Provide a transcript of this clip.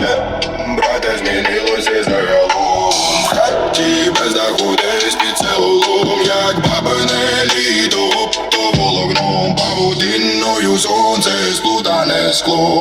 не змінилося загалом. В хаті без даху десь під селом. Як бабине літо, то волокном Павутинною сонце сплутане скло.